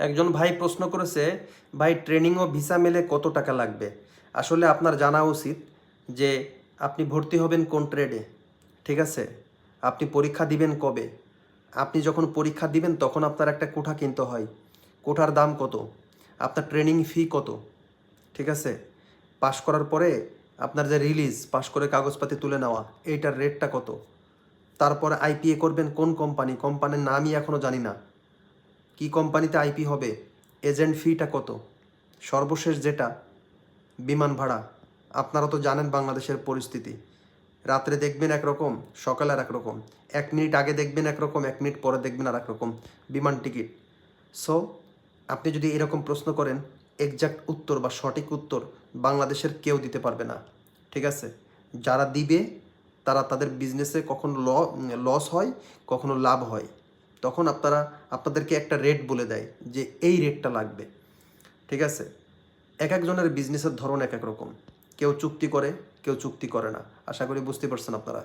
একজন ভাই প্রশ্ন করেছে, ভাই ট্রেনিং ও ভিসা মেলে কত টাকা লাগবে? আসলে আপনার জানা উচিত যে আপনি ভর্তি হবেন কোন ট্রেডে ঠিক আছে? আপনি পরীক্ষা দিবেন কবে? আপনি যখন পরীক্ষা দিবেন, তখন আপনার একটা কোঠা কিনতে হয়। কোঠার দাম কত? আপনার ট্রেনিং ফি কত? ঠিক আছে? পাশ করার পরে আপনার যে রিলিজ পাশ করে কাগজপাতি তুলে নেওয়া, এইটার রেটটা কত? তারপরে আইপিএ করবেন কোন কোম্পানি কোম্পানির নামই এখনও জানি না। কি কোম্পানিতে আইপি হবে, এজেন্ট ফিটা কত? সর্বশেষ যেটা, বিমান ভাড়া। আপনারা তো জানেন বাংলাদেশের পরিস্থিতি। রাত্রে দেখবেন একরকম, সকালে আর একরকম এক মিনিট আগে দেখবেন একরকম, এক মিনিট পরে দেখবেন আর একরকম বিমান টিকিট। সো, আপনি যদি এরকম প্রশ্ন করেন, এক্সাক্ট উত্তর বা সঠিক উত্তর বাংলাদেশের কেউ দিতে পারবে না। ঠিক আছে? যারা দিবে, তারা তাদের বিজনেসে কখনো লস হয়, কখনো লাভ হয়। তখন আপনারা, আপনাদেরকে একটা রেট বলে দেয় যে এই রেটটা লাগবে। ঠিক আছে? এক একজনের বিজনেসের ধরন এক এক রকম। কেউ চুক্তি করে, কেউ চুক্তি করে না। আশা করি বুঝতে পারছেন আপনারা।